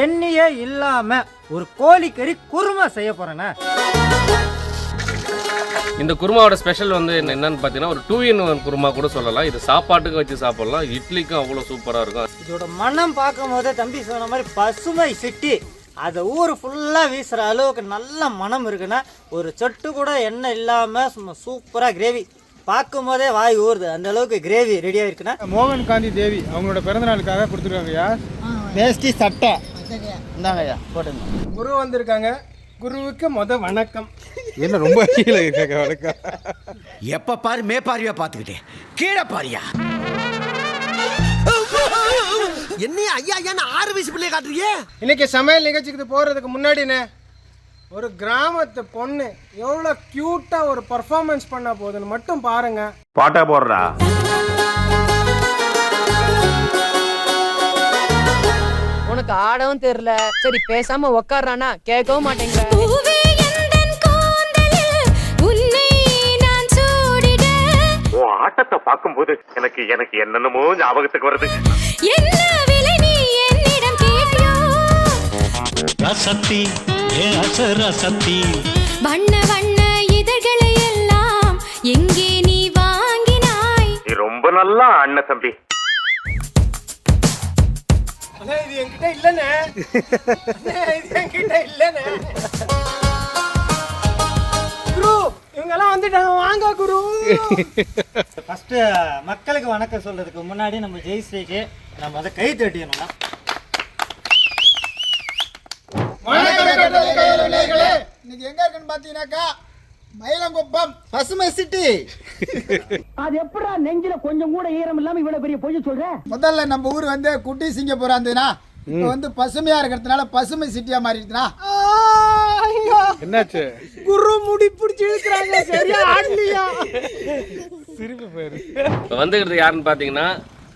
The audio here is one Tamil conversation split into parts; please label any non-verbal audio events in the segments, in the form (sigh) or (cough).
எண்ணெயே இல்லாம ஒரு கோழிக்கறி குருமா செய்ய போறேண்ணே இந்த குருமாவோட ஸ்பெஷல் வந்து என்ன- என்னன்னு பார்த்தீங்கன்னா ஒரு டூ இன் ஒன் குருமா கூட சொல்லலாம். இது சாப்பாட்டுக்கு வச்சு சாப்பிடலாம். இட்லிக்கும் அவ்வளோ சூப்பராக இருக்கும். இதோட மனம் பார்க்கும் போதே தம்பி சொன்ன மாதிரி பசுமை சிட்டி. அதை ஊர் ஃபுல்லாக வீசுகிற அளவுக்கு நல்ல மனம் இருக்குன்னா ஒரு சொட்டு கூட எண்ணெய் இல்லாமல் சும்மா சூப்பராக கிரேவி பார்க்கும் போதே வாய் ஊறுது. அந்த அளவுக்கு கிரேவி ரெடியாக இருக்குன்னா. மோகன் காந்தி தேவி அவங்களோட பிறந்த நாளுக்காக கொடுத்துருக்காங்கய்யா. வேஷ்டி சட்டை. இந்தாங்க ஐயா போட்டுங்க. குரு வந்திருக்காங்க. குருவுக்கு முத வணக்கம். என்ன ரொம்ப கீழே இருக்க வணக்கம். எப்ப பாரு மேப்பாரியா பாத்துக்கிட்டேன் கீழே பாரியா என்னையா ஐயா ஐயா ஆறு வயசு பிள்ளைய காட்டுறீங்க? இன்னைக்கு சமையல் நிகழ்ச்சிக்கு போகிறதுக்கு முன்னாடிண்ணே ஒரு கிராமத்து பொண்ணு எவ்வளோ க்யூட்டாக ஒரு பர்ஃபார்மன்ஸ் பண்ண போகுதுன்னு மட்டும் பாருங்க. பாட்டா போடுறா. உனக்கு ஆடவும் தெரியல. சரி பேசாம உக்காடுறானா கேட்கவும் மாட்டேங்கிற. ஆட்டத்தை பார்க்கும்போது எனக்கு எனக்கு என்னென்னமோ ஞாபகத்துக்கு வருது. என்ன விலை நீ என்னிடம் கேட்பியோ ரசத்தி ஏ அசரசத்தி வண்ண வண்ண இதழ்களை எல்லாம் எங்கே நீ வாங்கினாய்? நீ ரொம்ப நல்லா அண்ணன் தம்பி. அண்ணே இது என்கிட்ட இல்லைண்ணே. இது என்கிட்ட இல்லைண்ணே. குரு இவங்கெல்லாம் வந்துட்டாங்க. வாங்க குரு. ஃபஸ்ட்டு மக்களுக்கு வணக்கம் சொல்கிறதுக்கு முன்னாடி நம்ம ஜெயஸ்ரீக்கு நம்ம அதை கை தட்டிடணும்னா இன்னைக்கு எங்க இருக்குன்னு பாத்தீங்கன்னாக்கா மயிலங்குப்பம். பசுமை சிட்டி அது எப்படா நெஞ்சில கொஞ்சம் கூட ஈரம் இல்லாம இவ்வளவு பெரிய பொய்ய சொல்ற? முதல்ல நம்ம ஊர் வந்து குட்டி சிங்கப்பூரா இருந்ததுன்னா இப்போ வந்து பசுமையா இருக்கிறதுனால பசுமை சிட்டியா மாறிடுச்சுனா என்னாச்சு? குரு முடி பிடிச்சி இழுக்கிறாங்க சரியா? ஆடலையா? சிரிப்பு பேரு. இப்போ வந்துக்கிறது யாருன்னு பார்த்தீங்கன்னா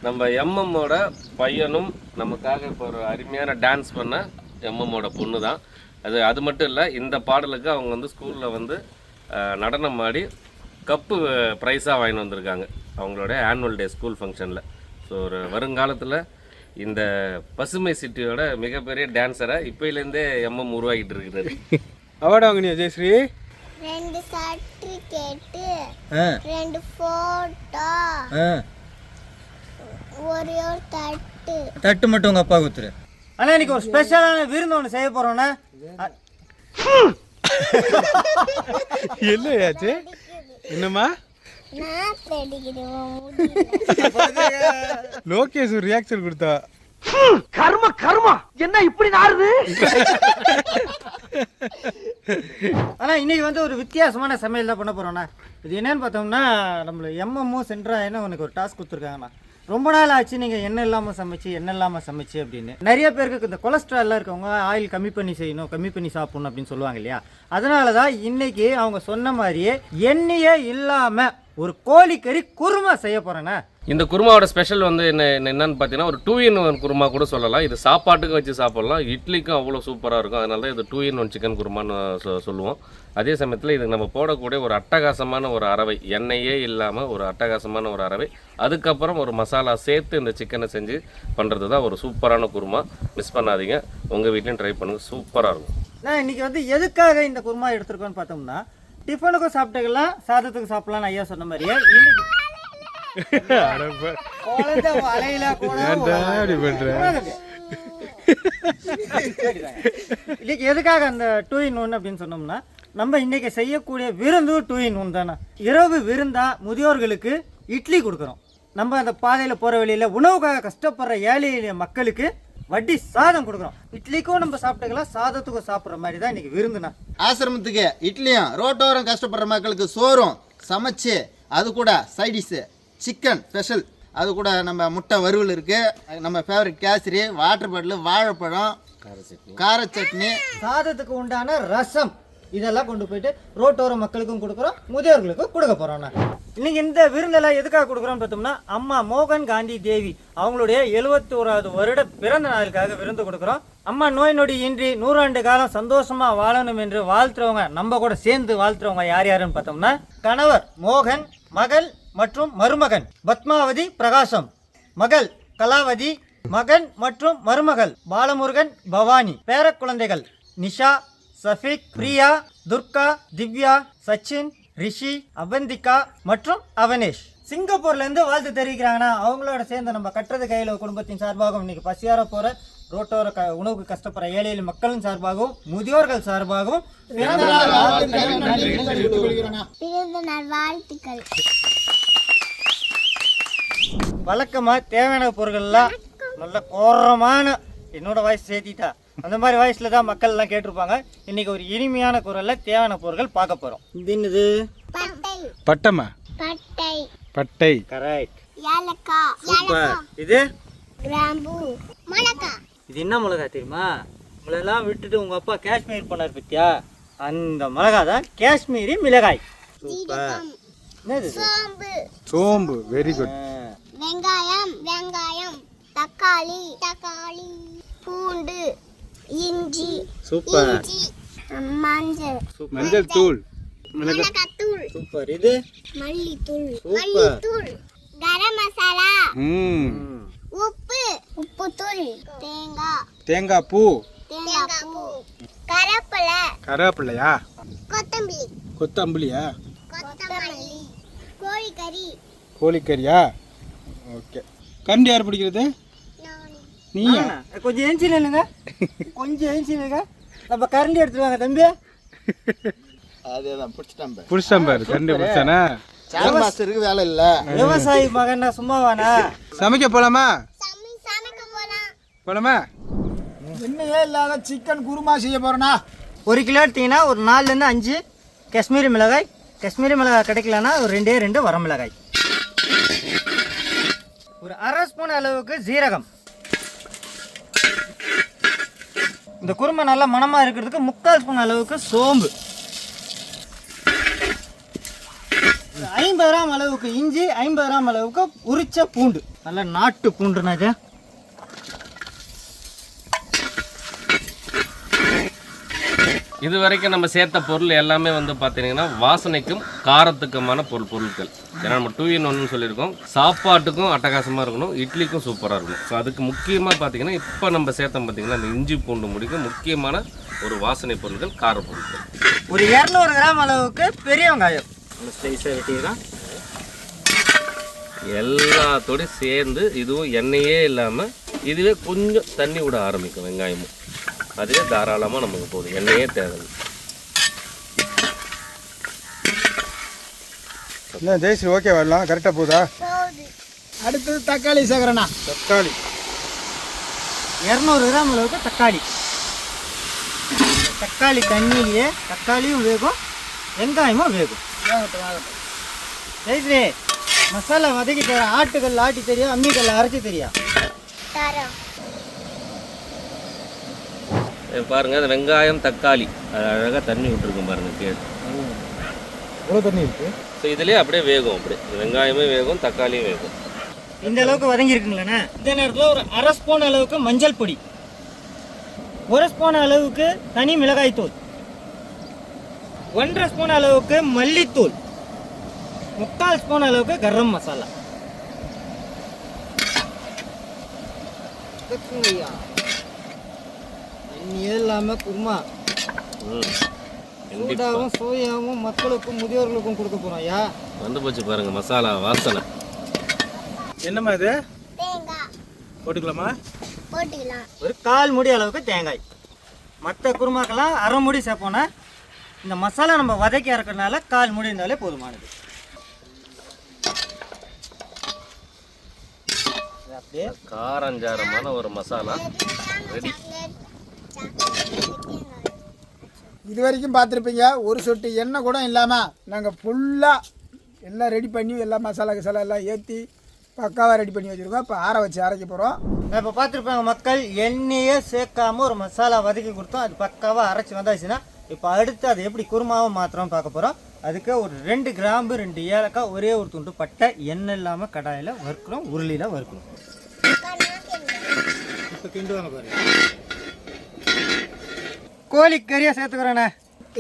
நம்ம எம்எம்மோட பையனும் நமக்காக இப்போ ஒரு அருமையான டான்ஸ் பண்ண எம்எம்மோட பொண்ணு தான் அது அது மட்டும் இல்லை இந்த பாடலுக்கு அவங்க வந்து ஸ்கூலில் வந்து நடனம் ஆடி கப்பு ப்ரைஸாக வாங்கிட்டு வந்திருக்காங்க. அவங்களோட ஆனுவல் டே ஸ்கூல் ஃபங்க்ஷனில் ஸோ ஒரு வருங்காலத்தில் இந்த பசுமை சிட்டியோட மிகப்பெரிய டான்ஸரை இப்போலேருந்தே எம்எம் உருவாக்கிட்டு இருக்கிறாரு. அவார்டு வாங்கினியா ஜெயஸ்ரீ? ரெண்டு சர்டிஃபிகேட்டு ரெண்டு போட்டோ ஒரே ஒரு தட்டு. தட்டு மட்டும் உங்கள் அப்பா கொடுத்துரு. அண்ணா இன்னைக்கு ஒரு ஸ்பெஷலான விருந்து ஒன்று செய்ய போகிறோண்ணே என்ன ஆச்சு என்னம்மா? லோகேஷ் ஒரு ரியாக்ஷன் கொடுத்தா. கர்ம கர்மா. என்ன இப்படி நாறுது? ஆனால் இன்னைக்கு வந்து ஒரு வித்தியாசமான சமையல் தான் பண்ண போகிறோண்ணா இது என்னன்னு பார்த்தோம்னா நம்மள எம்எம்மும் சென்ட்ரா என்ன உனக்கு ஒரு டாஸ்க் கொடுத்துருக்காங்கண்ணா. ரொம்ப நாள் ஆச்சு நீங்கள் எண்ணெய் இல்லாமல் சமைச்சு எண்ணெய் இல்லாமல் சமைச்சு அப்படின்னு. நிறைய பேருக்கு இந்த கொலஸ்ட்ரால்லாம் இருக்கவங்க ஆயில் கம்மி பண்ணி செய்யணும் கம்மி பண்ணி சாப்பிடணும் அப்படின்னு சொல்லுவாங்க இல்லையா? அதனால தான் இன்னைக்கு அவங்க சொன்ன மாதிரியே எண்ணெயே இல்லாமல் ஒரு கோழிக்கறி குருமா செய்ய போகிறேண்ணா இந்த குருமாவோட ஸ்பெஷல் வந்து என்ன என்ன- என்னன்னு பார்த்தீங்கன்னா ஒரு டூ இன் ஒன் குருமா கூட சொல்லலாம். இது சாப்பாட்டுக்கு வச்சு சாப்பிடலாம். இட்லிக்கும் அவ்வளோ சூப்பராக இருக்கும். அதனால தான் இது டூ இன் ஒன் சிக்கன் குருமான்னு சொல்லுவோம். அதே சமயத்தில் இது நம்ம போடக்கூடிய ஒரு அட்டகாசமான ஒரு அரவை எண்ணெயே இல்லாமல் ஒரு அட்டகாசமான ஒரு அரவை அதுக்கப்புறம் ஒரு மசாலா சேர்த்து இந்த சிக்கனை செஞ்சு பண்ணுறது தான் ஒரு சூப்பரான குருமா. மிஸ் பண்ணாதீங்க. உங்கள் வீட்லேயும் ட்ரை பண்ணுங்கள் சூப்பராக இருக்கும். நான் இன்னைக்கு வந்து எதுக்காக இந்த குருமா எடுத்திருக்கோன்னு பார்த்தோம்னா டிஃபனுக்கும் சாப்பிட்டுக்கலாம் சாதத்துக்கு சாப்பிடலாம் ஐயா சொன்ன மாதிரியே. இன்னைக்கு குழந்தை வலையில கூட? இன்னைக்கு எதுக்காக அந்த டூ இன் ஒன் அப்படின்னு சொன்னோம்னா நம்ம இன்னைக்கு செய்யக்கூடிய விருந்து டூ இன் ஒன் தானே? இரவு விருந்தா முதியோர்களுக்கு இட்லி கொடுக்குறோம் நம்ம அந்த பாதையில் போகிற வழியில் உணவுக்காக கஷ்டப்படுற ஏழை எளிய மக்களுக்கு வட்டி சாதம் கொடுக்குறோம். இட்லிக்கும் நம்ம சாப்பிட்டுக்கலாம் சாதத்துக்கும் சாப்பிட்ற மாதிரி தான் இன்னைக்கு விருந்துண்ணா. ஆசிரமத்துக்கு இட்லியும் ரோட்டோரம் கஷ்டப்படுற மக்களுக்கு சோறும் சமைச்சு அது கூட சைடிஷு சிக்கன் ஸ்பெஷல் அது கூட நம்ம முட்டை வறுவல் இருக்கு. நம்ம ஃபேவரட் கேசரி வாட்டர் பாட்டில் வாழைப்பழம் கார சட்னி. சாதத்துக்கு உண்டான ரசம். இதெல்லாம் கொண்டு போயிட்டு ரோட்டோர மக்களுக்கும் கொடுக்குறோம் முதியோர்களுக்கும் கொடுக்க போறோம்ண்ணா இன்னைக்கு இந்த விருந்தெல்லாம் எதுக்காக கொடுக்குறோம்னு பார்த்தோம்னா அம்மா மோகன் காந்தி தேவி அவங்களுடைய எழுபத்தி ஓராவது வருட பிறந்த நாளுக்காக விருந்து கொடுக்குறோம். அம்மா நோய் நொடி இன்றி நூறாண்டு காலம் சந்தோஷமா வாழணும் என்று வாழ்த்துறவங்க நம்ம கூட சேர்ந்து வாழ்த்துறவங்க யார் யாருன்னு பார்த்தோம்னா கணவர் மோகன் மகள் மற்றும் மருமகன் பத்மாவதி பிரகாசம். மகள் கலாவதி மகன் மற்றும் மருமகள் பாலமுருகன் பவானி பேர குழந்தைகள் நிஷா சஃபிக் பிரியா துர்கா திவ்யா சச்சின் ரிஷி அவந்திகா மற்றும் அவனேஷ். சிங்கப்பூர்ல இருந்து வாழ்த்து தெரிவிக்கிறாங்கன்னா அவங்களோட சேர்ந்து நம்ம கட்டுறது கையில குடும்பத்தின் சார்பாகவும் இன்னைக்கு பசியார போற ரோட்டோர க உணவுக்கு கஷ்டப்படுற ஏழை எளிய மக்களின் சார்பாகவும் முதியோர்கள் சார்பாகவும் வழக்கமாக தேவையான பொருட்கள்லாம் நல்ல கோரமான என்னோட வாய்ஸ் சேர்த்திட்டா. அந்த மாதிரி வாய்ஸில் தான் மக்கள் எல்லாம் கேட்டிருப்பாங்க. இன்னைக்கு ஒரு இனிமையான குரலில் தேவையான பொருட்கள் பார்க்க போகிறோம் இது என்னது? பட்டை. பட்டமா? பட்டை. பட்டை. கரெக்ட் ஏலக்காய். சூப்பர் இது? கிராம்பு. மிளகாய். இது என்ன மிளகா தெரியுமா? மிளகெல்லாம் விட்டுட்டு உங்கள் அப்பா காஷ்மீர் போனார் பத்தியா? அந்த மிளகா தான் காஷ்மீரி மிளகாய். சூப்பர் என்னது? சோம்பு. சோம்பு. வெரி குட் வெங்காயம் வெங்காயம் தக்காளி தக்காளி பூண்டு. இஞ்சி சூப்பர். மஞ்சள். மஞ்சள் தூள். மிளகாத்தூள். சூப்பர். இது? மல்லித்தூள். மல்லித்தூள். கரம் மசாலா. ம். ம், உப்பு. உப்புத்தூள். தேங்காய் தேங்காய் பூ. தேங்காய் பூ. கரப்பிலை கருவேப்பிள்ளையா கொத்தமல்லி. கொத்தம்புளியா கொத்தமல்லி. கோழிக்கறி. கோழிக்கறியா? ஓகே. கரண்டி யார் பிடிக்கிறது? நீயா? ஆ, கொஞ்சம் ஏஞ்சி இல்லைங்க கொஞ்சம் ஏஞ்சி இல்லைங்க நம்ம கரண்டி எடுத்துட்டு வாங்க தம்பி. அதே தான் பிடிச்சிட்டேன் புடிச்சிட்டான் பாரு கரண்டி பிடிச்சானா? சேர் மாஸ்டருக்கு வேலை இல்லை. விவசாயி மகன் சும்மாவானா? சமைக்க போலாமா? சமை சமைக்க போலாம். போலாமா? என்னையே இல்லாத சிக்கன் குருமா செய்ய போறேனா? ஒரு கிலோ எடுத்தீங்கன்னா ஒரு நாலுலேருந்து அஞ்சு காஷ்மீரி மிளகாய் காஷ்மீரி மிளகாய் கிடைக்கலன்னா ஒரு ரெண்டே ரெண்டு வர மிளகாய். ஒரு அரை ஸ்பூன் அளவுக்கு ஜீரகம் இந்த குருமை நல்லா மனமாக இருக்கிறதுக்கு முக்கால் ஸ்பூன் அளவுக்கு சோம்பு. ஐம்பது கிராம் அளவுக்கு இஞ்சி ஐம்பது கிராம் அளவுக்கு உரிச்ச பூண்டு. நல்ல நாட்டு பூண்டுனாக்கா இது வரைக்கும் நம்ம சேர்த்த பொருள் எல்லாமே வந்து பார்த்தீங்கன்னா வாசனைக்கும் காரத்துக்குமான பொருள் பொருட்கள். ஏன்னா நம்ம டூ இன் ஒன்னு சொல்லியிருக்கோம். சாப்பாட்டுக்கும் அட்டகாசமாக இருக்கணும். இட்லிக்கும் சூப்பராக இருக்கணும். ஸோ அதுக்கு முக்கியமாக பார்த்தீங்கன்னா இப்போ நம்ம சேர்த்தோம் பார்த்தீங்கன்னா இந்த இஞ்சி பூண்டு முடிக்க முக்கியமான ஒரு வாசனை பொருட்கள் கார பொருட்கள். ஒரு இரநூறு கிராம் அளவுக்கு பெரிய வெங்காயம். ஸ்லைஸாக வெட்டிக்கலாம் எல்லாத்தோடையும் சேர்ந்து இதுவும் எண்ணெயே இல்லாமல் இதுவே கொஞ்சம் தண்ணி விட ஆரம்பிக்கும் வெங்காயமும். அதுவே தாராளமாக நமக்கு போதும். எண்ணெயே தேவையில்லை. என்ன ஜெயஸ்ரீ ஓகே வரலாம் கரெக்டாக போதா? போகுது. அடுத்தது தக்காளி சேர்க்குறேண்ணா தக்காளி. இரநூறு கிராம் அளவுக்கு தக்காளி. தக்காளி தண்ணியிலேயே தக்காளியும் வேகும் வெங்காயமும் வேகும். ஜெயஸ்ரீ மசாலா வதக்கி தரேன் ஆட்டுக்கல் ஆட்டி தெரியும் அம்மிக்கல்ல அரைச்சி தெரியும். தரம் இது பாருங்க அந்த வெங்காயம் தக்காளி. அது அழகாக தண்ணி விட்டுருக்கும் பாருங்க கீழே. எவ்வளோ தண்ணி இருக்கு? ஸோ இதுலேயே அப்படியே வேகும் அப்படியே. வெங்காயமே வேகும் தக்காளியும் வேகும். இந்த அளவுக்கு வதங்கி இருக்குங்களேண்ணே இந்த நேரத்தில் ஒரு அரை ஸ்பூன் அளவுக்கு மஞ்சள் பொடி. ஒரு ஸ்பூன் அளவுக்கு தனி மிளகாய் தூள் ஒன்றரை ஸ்பூன் அளவுக்கு மல்லித்தூள். முக்கால் ஸ்பூன் அளவுக்கு கரம் மசாலா. ஐயா தண்ணியே இல்லாமல் குருமா. சூடாகவும் சோயாவும் மக்களுக்கும் முதியோர்களுக்கும் கொடுக்க போகிறோம் ஐயா வந்து போச்சு பாருங்க மசாலா வாசனை. என்னம்மா இது? தேங்காய். போட்டுக்கலாமா? போட்டுக்கலாம். ஒரு கால் முடி அளவுக்கு தேங்காய். மற்ற குருமாக்கெல்லாம் அரை முடி சேர்ப்போன்னா இந்த மசாலா நம்ம வதக்கி இறக்கறனால கால் முடி இருந்தாலே போதுமானது. இது காரஞ்சாரமான ஒரு மசாலா. ரெடி. இது வரைக்கும் பார்த்துருப்பீங்க ஒரு சொட்டு எண்ணெய் கூட இல்லாமல் நாங்கள் ஃபுல்லாக எல்லாம் ரெடி பண்ணி எல்லாம் மசாலா கிசாலா எல்லாம் ஏற்றி பக்காவாக ரெடி பண்ணி வச்சுருக்கோம். இப்போ ஆற வச்சு அரைக்க போகிறோம் நான் இப்போ பார்த்துருப்பாங்க மக்கள் எண்ணெயே சேர்க்காம ஒரு மசாலா வதக்கி கொடுத்தோம். அது பக்காவாக அரைச்சி வந்தாச்சுன்னா இப்போ அடுத்து அதை எப்படி குருமாவை மாத்திரம் பார்க்க போகிறோம் அதுக்கு ஒரு ரெண்டு கிராம்பு ரெண்டு ஏலக்காய் ஒரே ஒரு துண்டு பட்டை எண்ணெய் இல்லாமல் கடாயில் வறுக்கிறோம் உருளியில் வறுக்கணும் இப்போ கிண்டுவாங்க பாருங்க கோழிக்கறியை சேர்த்துக்கிறேண்ணே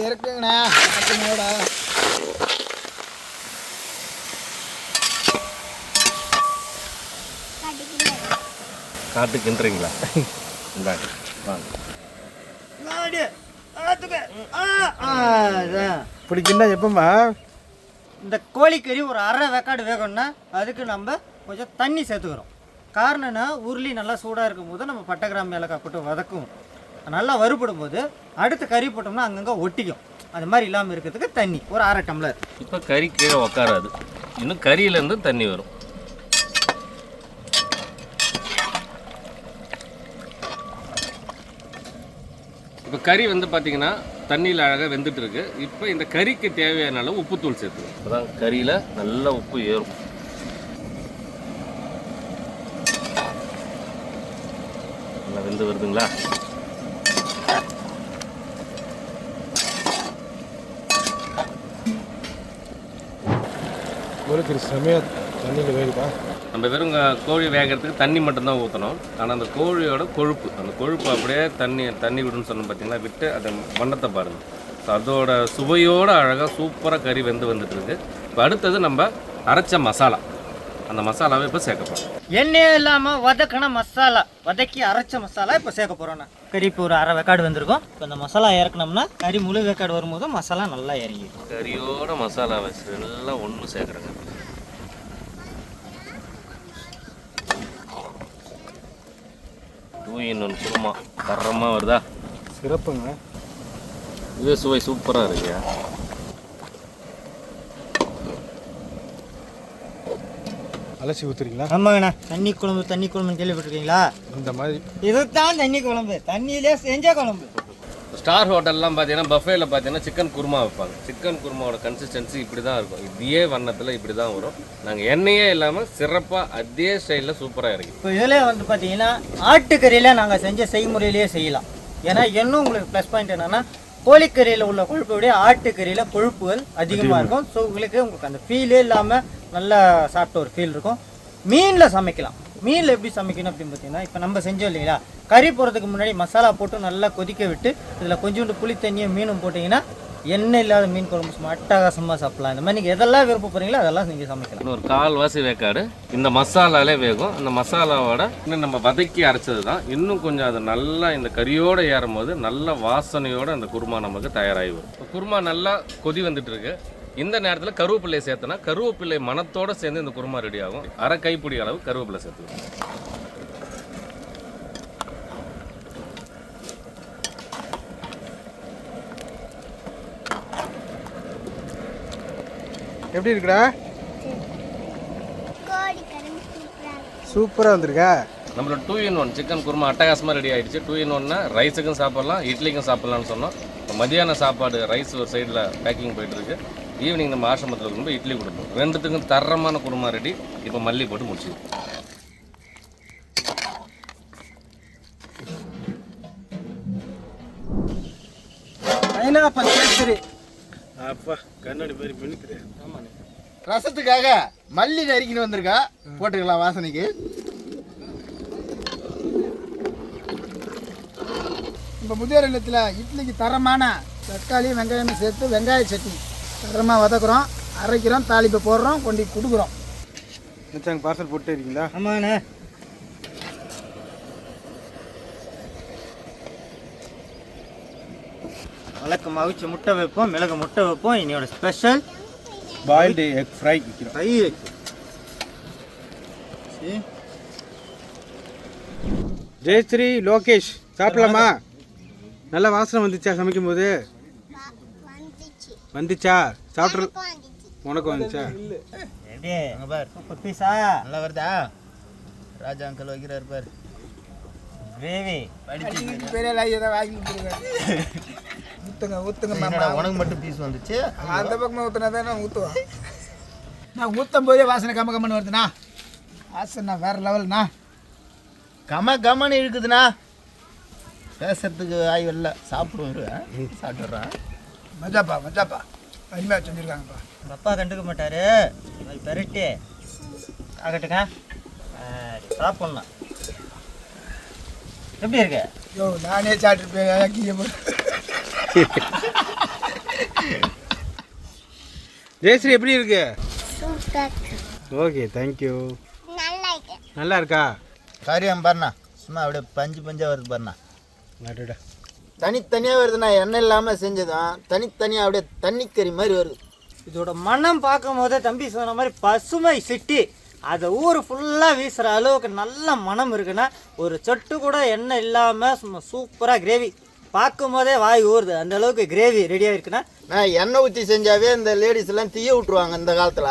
இருக்குங்கண்ணா காட்டு கிண்டுறீங்களா? இந்தாங்க வாங்க. பிடிக்குன்னா எப்பம்மா இந்த கோழிக்கறி ஒரு அரை வேக்காடு வேகணும்னா அதுக்கு நம்ம கொஞ்சம் தண்ணி சேர்த்துக்கிறோம். காரணம்னா உருளி நல்லா சூடாக இருக்கும் போது நம்ம பட்டை கிராம்பு ஏலக்காய் போட்டு வதக்கும் நல்லா வறுபடும் போது அடுத்து கறி போட்டோம்னா அங்கங்கே ஒட்டிக்கும். அது மாதிரி இல்லாமல் இருக்கிறதுக்கு தண்ணி ஒரு அரை டம்ளர். இப்போ கறி கீழே உக்காராது. இன்னும் கறியிலேருந்து தண்ணி வரும். இப்போ கறி வந்து பார்த்தீங்கன்னா தண்ணியில் அழகாக வெந்துட்டு இருக்கு. இப்போ இந்த கறிக்கு தேவையான அளவு உப்புத்தூள் சேர்த்துக்கணும். அப்பதான் கறியில் நல்லா உப்பு ஏறும். நல்லா வெந்து வருதுங்களா? கோழிக்கறி செமையா தண்ணியில் வேகுதா? நம்ம வெறும் கோழி வேகிறதுக்கு தண்ணி மட்டும்தான் ஊற்றணும் ஆனால் அந்த கோழியோட கொழுப்பு அந்த கொழுப்பு அப்படியே தண்ணி தண்ணி விடுன்னு சொன்னோம் பார்த்தீங்களா விட்டு அந்த வண்ணத்தை பாருங்கள் ஸோ அதோட சுவையோட அழகாக சூப்பராக கறி வெந்து வந்துட்டு இருக்கு. இப்போ அடுத்தது நம்ம அரைச்ச மசாலா. அந்த மசாலாவை இப்போ சேர்க்க போகிறோம் எண்ணெயே இல்லாமல் வதக்கின மசாலா. வதக்கி அரைச்ச மசாலா இப்போ சேர்க்க போகிறோண்ணா கறி இப்போ ஒரு அரை வேக்காடு வந்திருக்கும். இப்போ இந்த மசாலா இறக்குனோம்னா கறி முழு வேக்காடு வரும்போது மசாலா நல்லா இறங்கிடும். கறியோட மசாலாவை எல்லாம் ஒன்று சேர்க்குறேங்க. டூ இன் ஒன் குருமா தரமாக வருதா? சிறப்புங்க. இதுவே சுவை சூப்பராக இருக்குயா அலசி ஊத்துறீங்களா? ஆமாங்கண்ணா தண்ணி குழம்பு தண்ணி குழம்புன்னு கேள்விப்பட்டிருக்கீங்களா? இந்த மாதிரி. இதுதான் தண்ணி குழம்பு. தண்ணியிலே செஞ்ச குழம்பு. ஸ்டார் ஹோட்டல்லாம் பார்த்தீங்கன்னா பஃபேல பார்த்தீங்கன்னா சிக்கன் குருமா வைப்பாங்க. சிக்கன் குருமாவோட கன்சிஸ்டன்சி இப்படி தான் இருக்கும். இதே வண்ணத்தில் இப்படி தான் வரும். நாங்கள் எண்ணெயே இல்லாமல் சிறப்பாக அதே ஸ்டைலில் சூப்பராக இருக்கு இப்போ இதில் வந்து பார்த்தீங்கன்னா ஆட்டுக்கறியில் நாங்கள் செஞ்ச செய்முறையிலேயே செய்யலாம். ஏன்னா இன்னும் உங்களுக்கு ப்ளஸ் பாயிண்ட் என்னன்னா கோழிக்கறியில் உள்ள கொழுப்பை விட ஆட்டுக்கறியில் கொழுப்புகள் அதிகமாக இருக்கும். ஸோ உங்களுக்கு உங்களுக்கு அந்த ஃபீலே இல்லாமல் நல்லா சாப்பிட்ட ஒரு ஃபீல் இருக்கும். மீனில் சமைக்கலாம். மீனில் எப்படி சமைக்கணும் அப்படின்னு பார்த்தீங்கன்னா இப்போ நம்ம செஞ்சோம் இல்லைங்களா? கறி போடுறதுக்கு முன்னாடி மசாலா போட்டு நல்லா கொதிக்க விட்டு இதில் கொஞ்சோண்டு புளி தண்ணியும் மீனும் போட்டிங்கன்னா எண்ணெய் இல்லாத மீன் குழம்பு சும்மா அட்டகாசமாக சாப்பிடலாம். இந்த மாதிரி நீங்கள் எதெல்லாம் விருப்பப்படுறீங்களோ அதெல்லாம் நீங்கள் சமைக்கலாம். ஒரு கால்வாசி வேக்காடு. இந்த மசாலாலே வேகும். அந்த மசாலாவோட இன்னும் நம்ம வதக்கி அரைச்சது தான் இன்னும் கொஞ்சம் அது நல்லா இந்த கறியோடு ஏறும்போது நல்ல வாசனையோடு அந்த குருமா நமக்கு தயாராகி வரும். இப்போ குருமா நல்லா கொதி வந்துட்டு இருக்கு. இந்த நேரத்தில் கருவேப்பிலை சேர்த்தனா கருவேப்பிலை மணத்தோட சேர்ந்து இந்த குருமா ரெடி ஆகும். அரை கைப்பிடி அளவு கருவேப்பிலை சேர்த்துக்கணும் எப்படி இருக்குடா? சூப்பராக வந்திருக்கா? நம்மளோட two in one chicken kurma அட்டகாசமாக ரெடி ஆயிடுச்சு. டூ இன் ஒன்னா ரைஸுக்கும் சாப்பிடலாம் இட்லிக்கும் சாப்பிடலாம்னு சொன்னோம். மதியான சாப்பாடு ரைஸ் ஒரு சைடில் பேக்கிங் போயிட்டு இருக்கு. ஈவினிங் நம்ம ஆசிரமத்தில் இருக்கும்போது இட்லி கொடுப்போம். ரெண்டுத்துக்கும் தரமான குருமா ரெடி இப்போ மல்லி போட்டு பின்னுக்குது ரசத்துக்காக மல்லிகை அரிக்கின்னு வந்திருக்கா. போட்டுக்கலாம் வாசனைக்கு. இப்போ முதியோர் இல்லத்தில் இட்லிக்கு தரமான தக்காளி வெங்காயம் சேர்த்து வெங்காய சட்னி. தரமாக வதக்குறோம். அரைக்கிறோம் தாளிப்பை போடுறோம் கொண்டு கொடுக்குறோம். நினச்சாங்க பார்சல் போட்டு இருக்கீங்களா ஆமாண்ணே. வழக்கம் அவிச்ச முட்டை வைப்போம் மிளகு முட்டை வைப்போம். இன்னையோட ஸ்பெஷல் பாயில்டு எக் ஃப்ரை விற்கிறோம் ஃப்ரை வைக்கும் சரி. ஜெயஸ்ரீ லோகேஷ் சாப்பிடலாமா? நல்ல வாசனை வந்துச்சா சமைக்கும் போது வந்துச்சா? சாப்பிட்ரு உனக்கு வந்துச்சா. எப்படி அங்கே பார். சூப்பர் பீஸா? நல்லா வருதா? ராஜா அங்கிள் வைக்கிறார் பார். கிரேவி. பெரிய லாய் ஏதாவது வாங்கி ஊற்றுங்க ஊற்றுங்க மாமா. உனக்கு மட்டும் பீஸ் வந்துச்சு? அந்த பக்கமாக ஊற்றுனா தான் நான் ஊற்றுவேன் நான் ஊற்றும் போதே வாசனை கம்ம கம்மன்னு வருதுண்ணா. வாசனை வேறு லெவல்ண்ணா கம கமன்னு இழுக்குதுண்ணா. பேசுறதுக்கு ஆய்வு இல்லை. சாப்பிடுவோம்? சாப்பிட்டுறேன் மஜாப்பா மஜாப்பா. அருமையாக செஞ்சுருக்காங்கப்பா. உங்கள் அப்பா கண்டுக்க மாட்டாரு. அது பெரட்டி. ஆகட்டுங்க சாப்பிட்ணும் எப்படி இருக்கு? யோ நானே சாப்பிட்டுருப்பேன் ஜெயஸ்ரீ எப்படி இருக்கு? ஓகே தேங்க்யூ நல்லா இருக்கா? காரியம் பாருண்ணா. சும்மா அப்படியே பஞ்சு பஞ்சா வருது பாருண்ணா. அடடா. தனித்தனியாக வருதுண்ணா எண்ணெய் இல்லாமல் செஞ்சதும் தனித்தனியாக அப்படியே தண்ணிக்கறி மாதிரி வருது. இதோட மனம் பார்க்கும் போதே தம்பி சொன்ன மாதிரி பசுமை சிட்டி. அதை ஊர் ஃபுல்லாக வீசுகிற அளவுக்கு நல்ல மனம் இருக்குன்னா ஒரு சொட்டு கூட எண்ணெய் இல்லாமல் சும்மா சூப்பராக கிரேவி பார்க்கும் போதே வாய் ஊறுது. அந்த அளவுக்கு கிரேவி ரெடியாக இருக்குன்னா நான் எண்ணெய் ஊற்றி செஞ்சாவே இந்த லேடிஸ் எல்லாம் தீய விட்டுருவாங்க இந்த காலத்தில்.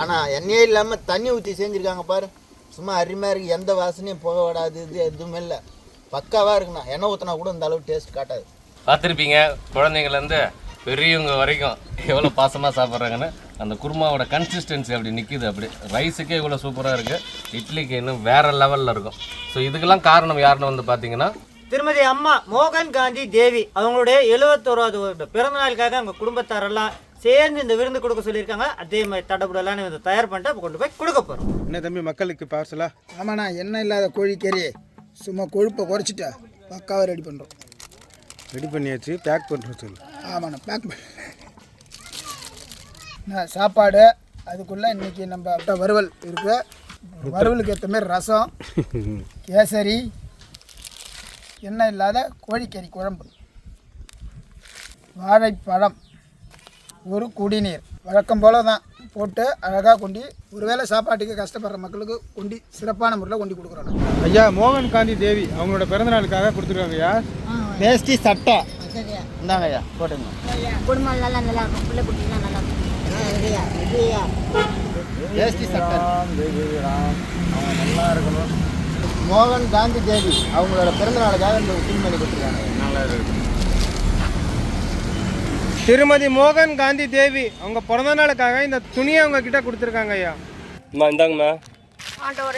ஆனால் எண்ணெயே இல்லாமல் தண்ணி ஊற்றி செஞ்சுருக்காங்க பாரு. சும்மா அருமையாக இருக்குது எந்த வாசனையும் புகை விடாது இது எதுவுமே இல்லை. பக்காவாக இருக்குண்ணா. எண்ணெய் ஊற்றினா கூட இந்த அளவு டேஸ்ட் காட்டாது. பார்த்துருப்பீங்க குழந்தைங்கள்லேருந்து பெரியவங்க வரைக்கும் எவ்வளோ பாசமாக சாப்பிட்றாங்கன்னு அந்த குருமாவோட கன்சிஸ்டன்சி அப்படி நிற்கிது அப்படி. ரைஸுக்கே இவ்வளோ சூப்பராக இருக்குது இட்லிக்கு இன்னும் வேறு லெவலில் இருக்கும். ஸோ இதுக்கெல்லாம் காரணம் யாருன்னு வந்து பார்த்தீங்கன்னா திருமதி அம்மா மோகன் காந்தி தேவி. அவங்களுடைய எழுபத்தோராவது பிறந்த நாளுக்காக அவங்க குடும்பத்தாரெல்லாம் சேர்ந்து இந்த விருந்து கொடுக்க சொல்லியிருக்காங்க. அதே மாதிரி தடபுடலான்னு தயார் பண்ணிட்டு கொண்டு போய் கொடுக்க போகிறோம் என்ன தம்பி மக்களுக்கு பார்சலா ஆமாண்ணா எண்ணெய் இல்லாத கோழிக்கறி. சும்மா கொழுப்பை குறைச்சிட்டா பக்காவாக ரெடி பண்ணுறோம் ரெடி பண்ணியாச்சு பேக் பண்ணுறோம் சொல்லு. ஆமாண்ணா பேக் பண்ண சாப்பாடு அதுக்குள்ளே இன்றைக்கி நம்ம அப்படியே வறுவல் இருக்குது வறுவலுக்கு ஏற்ற மாதிரி ரசம் (laughs) கேசரி எண்ணெய் இல்லாத கோழிக்கறி குழம்பு. வாழைப்பழம் ஒரு குடிநீர். வழக்கம் போல தான் போட்டு அழகாக கொண்டு ஒருவேளை சாப்பாட்டுக்கு கஷ்டப்படுற மக்களுக்கு கொண்டு சிறப்பான முறையில் கொண்டு கொடுக்குறோம் ஐயா மோகன் காந்தி தேவி அவங்களோட பிறந்த நாளுக்காக கொடுத்துருக்காங்க ஐயா. வேஷ்டி சட்டை. இந்தாங்க ஐயா போட்டுங்க. குடும்பம் நல்லா நல்லா இருக்கும் பிள்ளை குட்டிலாம் நல்லா இருக்கும் வேஷ்டி சட்டை. மோகன் காந்தி தேவி அவங்களோட பிறந்த நாளுக்காக இந்த துணிமணி கொடுத்துருக்காங்க. திருமதி மோகன் காந்தி தேவி அவங்க பிறந்த நாளுக்காக இந்த துணியை அவங்க கிட்ட கொடுத்துருக்காங்க ஐயா. இந்தாங்கம்மா.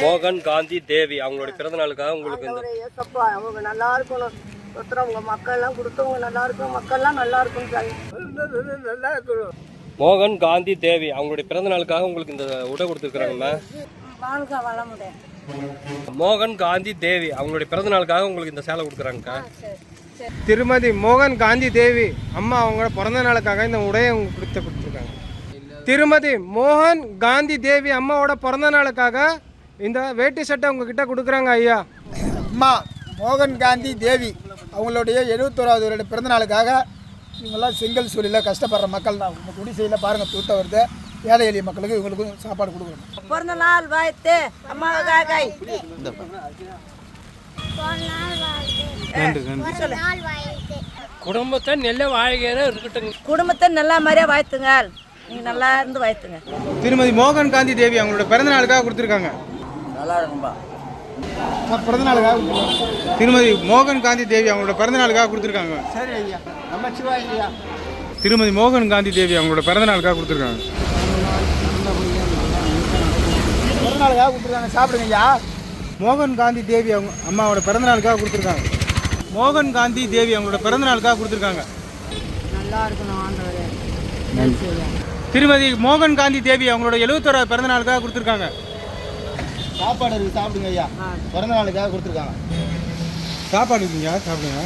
மோகன் காந்தி தேவி அவங்களோட பிறந்த நாளுக்காக உங்களுக்கு இந்த அவங்க நல்லா இருக்கணும். மக்கள்லாம் கொடுத்தவங்க நல்லா இருக்கும் மக்கள்லாம் நல்லா இருக்கும் நல்லா இருக்கணும் மோகன் காந்தி தேவி அவங்களுடைய பிறந்த நாளுக்காக உங்களுக்கு இந்த உடை கொடுத்துருக்குறாங்கம்மா. வாழ்க மோகன் காந்தி தேவி அவங்களுடைய பிறந்த நாளுக்காக உங்களுக்கு இந்த சேலை கொடுக்குறாங்கக்கா. திருமதி மோகன் காந்தி தேவி அம்மா அவங்களோட பிறந்த நாளுக்காக இந்த உடையை அவங்க கொடுத்து கொடுத்துருக்காங்க. திருமதி மோகன் காந்தி தேவி அம்மாவோட பிறந்த நாளுக்காக இந்த வேட்டி சட்டை உங்க கிட்ட கொடுக்குறாங்க ஐயா. அம்மா மோகன் காந்தி தேவி அவங்களுடைய எழுபத்தோராவது வருட பிறந்த நாளுக்காக இவங்கெல்லாம் செங்கல் சூழலில் கஷ்டப்படுற மக்கள் தான். இந்த குடிசையில் பாருங்கள் தூத்த வருது. ஏழை எளிய மக்களுக்கு இவங்களுக்கும் சாப்பாடு கொடுக்குறோம். பிறந்த நாள் நன்றி நன்றி குடும்பத்தை நெல்ல வாழ்க்கையில இருக்கட்டும் குடும்பத்தை நல்லா மாதிரியா வாழ்த்துங்க. நீங்க நல்லா இருந்து வாழ்த்துங்க. திருமதி மோகன் காந்தி தேவி அவங்களோட பிறந்த நாளுக்காக கொடுத்துருக்காங்க. நான் பிறந்த நாளுக்காக கொடுக்குறோம். திருமதி மோகன் காந்தி தேவி அவங்களோட பிறந்த நாளுக்காக கொடுத்துருக்காங்க. சரி ஐயா. நம்ம சிவா இல்லையா திருமதி மோகன் காந்தி தேவி அவங்களோட பிறந்த நாளுக்காக கொடுத்துருக்காங்க. பிறந்த நாளுக்காக கொடுத்துருக்காங்க. சாப்பிடுங்க ஐயா. மோகன் காந்தி தேவி அவங்க அம்மாவோட பிறந்த நாளுக்காக கொடுத்துருக்காங்க. மோகன் காந்தி தேவி அவங்களோட பிறந்த நாளுக்காக கொடுத்துருக்காங்க. நல்லா இருக்கணும் ஆண்டவரே. திருமதி மோகன் காந்தி தேவி அவங்களோட எழுபத்தோராவது பிறந்த நாளுக்காக கொடுத்துருக்காங்க. சாப்பாடு இருக்குது சாப்பிடுங்க ஐயா. பிறந்த நாளுக்காக கொடுத்துருக்காங்க. சாப்பாடு இருக்குங்க சாப்பிடுங்க.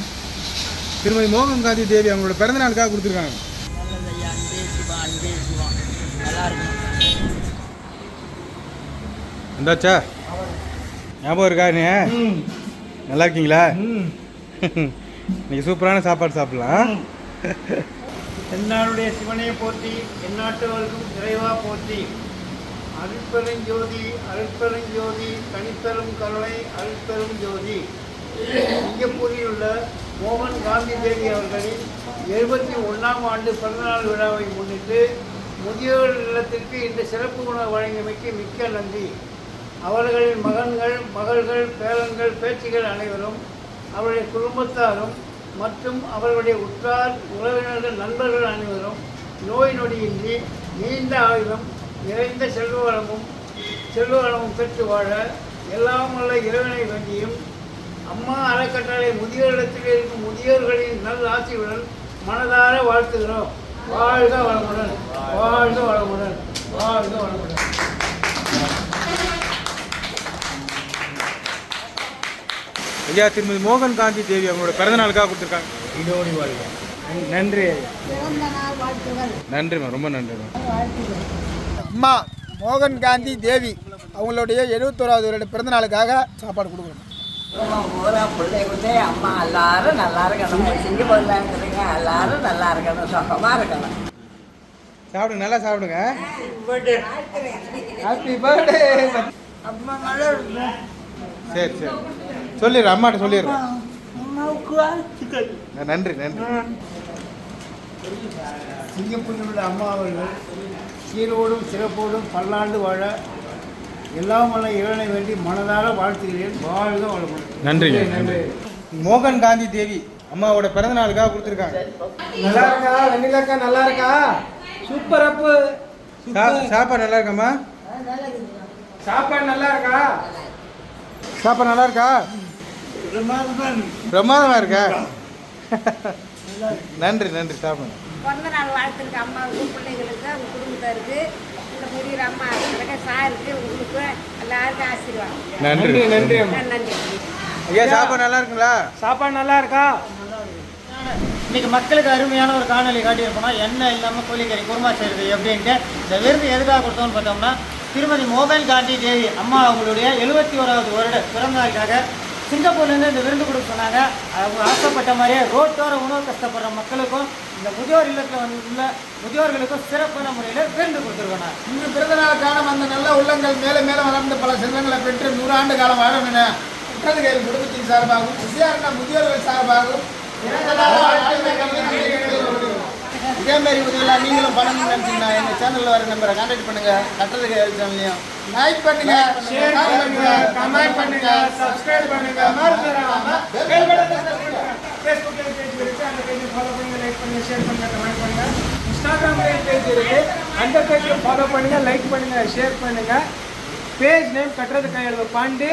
திருமதி மோகன் காந்தி தேவி அவங்களோட பிறந்த நாளுக்காக கொடுத்துருக்காங்க. வந்தாச்சா ஞாபகம் இருக்கா நீ? நல்லா இருக்கீங்களா? இன்னைக்கு சூப்பரான சாப்பாடு சாப்பிடலாம். தென்னாடுடைய சிவனையை போற்றி எந்நாட்டவர்களுக்கும் இறைவா போற்றி. அருட்பெருஞ்சோதி அருட்பெருஞ்சோதி தனிப்பெரும் கருணை அருட்பெரும் ஜோதி. சிங்கப்பூரில் உள்ள மோகன் காந்தி தேவி அவர்களின் எழுபத்தி ஒன்றாம் ஆண்டு பிறந்தநாள் விழாவை முன்னிட்டு முதியோர் இல்லத்திற்கு இந்த சிறப்பு உணவு வழங்கியமைக்கு மிக்க நன்றி. அவர்களின் மகன்கள் மகள்கள் பேரன்கள் பேச்சுகள் அனைவரும் அவருடைய குடும்பத்தாரும் மற்றும் அவர்களுடைய உற்றார் உறவினர்கள் நண்பர்கள் அனைவரும் நோய் நொடியின்றி நீண்ட ஆயுளும் நிறைந்த செல்வவளமும் செல்வவளமும் பெற்று வாழ எல்லாம் உள்ள இறைவனை வேண்டியும் அம்மா அறக்கட்டளை முதியோரிடத்தில் இருக்கும் முதியோர்களின் நல் ஆசையுடன் மனதார வாழ்த்துகிறோம். வாழ்க வளமுடன். வாழ்க வளமுடன். வாழ்க வளமுடன். ஐயா திருமதி மோகன் காந்தி தேவி அவங்களோட பிறந்த நாளுக்காக கொடுத்துருக்காங்க. இதோடி வாழ்க. நன்றி. ஐயா நன்றிம்மா ரொம்ப நன்றிம்மா அம்மா மோகன் காந்தி தேவி அவங்களுடைய எழுபத்தோராவது வருட பிறந்த நாளுக்காக சாப்பாடு கொடுக்குறோம் பூரா பிள்ளைகளே அம்மா எல்லாரும் நல்லா இருக்கணும். எல்லாரும் நல்லா இருக்கணும். சுகமா இருக்கணும். சாப்பிடுங்க நல்லா சாப்பிடுங்க. ஹாப்பி பர்த்டே அம்மா நல்லா இருக்கணும் சரி சரி. சொல்லிடுறேன் அம்மாட்ட சொல்லிடுறேன். அம்மாவுக்கு நன்றி நன்றி. சிங்கப்பூரில் உள்ள அம்மா அவர்கள் சீரோடும் சிறப்போடும் பல்லாண்டு வாழ எல்லாம் வல்ல இறைவனை வேண்டி மனதார வாழ்த்துகிறேன். வாழ்க வளமுடன். நன்றி. நன்றி. மோகன் காந்தி தேவி அம்மாவோட பிறந்த நாளுக்காக கொடுத்துருக்காங்க. நல்லா இருக்கா? வெண்ணிலாக்கா நல்லா இருக்கா? சூப்பர் அப்பு. சாப்பாடு நல்லா இருக்காம்மா? சாப்பாடு நல்லா இருக்கா? சாப்பாடு நல்லா இருக்கா? பிரமாதமா இருக்கா? நன்றி நன்றி சாப்பிடுங்க. பிறந்த நாள் வாழ்த்துருக்கு அம்மாவுக்கு பிள்ளைங்களுக்கு அவங்க குடும்பத்தாருக்கு இந்த முடிகிற அம்மா இருக்கிற சாருக்கு உங்களுக்கு எல்லாருக்கும் ஆசீர்வாதம். நன்றி நன்றி நன்றி. ஐயா சாப்பாடு நல்லா இருக்குங்களா? சாப்பாடு நல்லா இருக்கா? இன்னைக்கு மக்களுக்கு அருமையான ஒரு காணொலி காட்டியிருக்கோம்னா எண்ணெய் இல்லாமல் கோழிக்கறி குருமா செய்கிறது எப்படின்ட்டு இந்த விருது எதுக்காக கொடுத்தோம்னு பார்த்தோம்னா திருமதி மோகன் காந்தி தேவி அம்மா அவங்களுடைய எழுபத்தி ஓராவது வருட பிறந்த நாளுக்காக சிங்கப்பூர்லேருந்து இந்த விருந்து கொடுக்க சொன்னாங்க. அவங்க ஆசைப்பட்ட மாதிரியே ரோட்டோர உணவு கஷ்டப்படுற மக்களுக்கும் இந்த முதியோர் இல்லத்தில் வந்து உள்ள முதியோர்களுக்கும் சிறப்பான முறையில் விருந்து கொடுத்துருக்கோம். இன்று பிறந்த நாள் காலம் அந்த நல்ல உள்ளங்கள் மேலே மேலே வளர்ந்து பல செல்வங்களை பெற்று நூறாண்டு காலம் வாழும் என குற்றது கையில் குடும்பத்தின் சார்பாகவும் விசையாரண முதியோர்கள் சார்பாகவும் இதே மாதிரி உதவியெல்லாம் நீங்களும் பண்ணணும்னு நினைச்சீங்கன்னா எங்க சேனல்ல வர நம்பரை கான்டாக்ட் பண்ணுங்க. கட்டளை கையில் சேனல்லையும் லைக் பண்ணுங்க ஷேர் பண்ணுங்க கமெண்ட் பண்ணுங்க சப்ஸ்கிரைப் பண்ணுங்க. மறந்துடாம பெல் பட்டனை ஃபேஸ்புக்ல பேஜ் இருக்கு அந்த பேஜை ஃபாலோ பண்ணுங்க லைக் பண்ணுங்க ஷேர் பண்ணுங்க கமெண்ட் பண்ணுங்க. இன்ஸ்டாகிராம்ல பேஜ் இருக்கு அந்த பேஜை ஃபாலோ பண்ணுங்க லைக் பண்ணுங்க ஷேர் பண்ணுங்க. பேஜ் நேம் கட்டுறது கையெழுவு பாண்டி.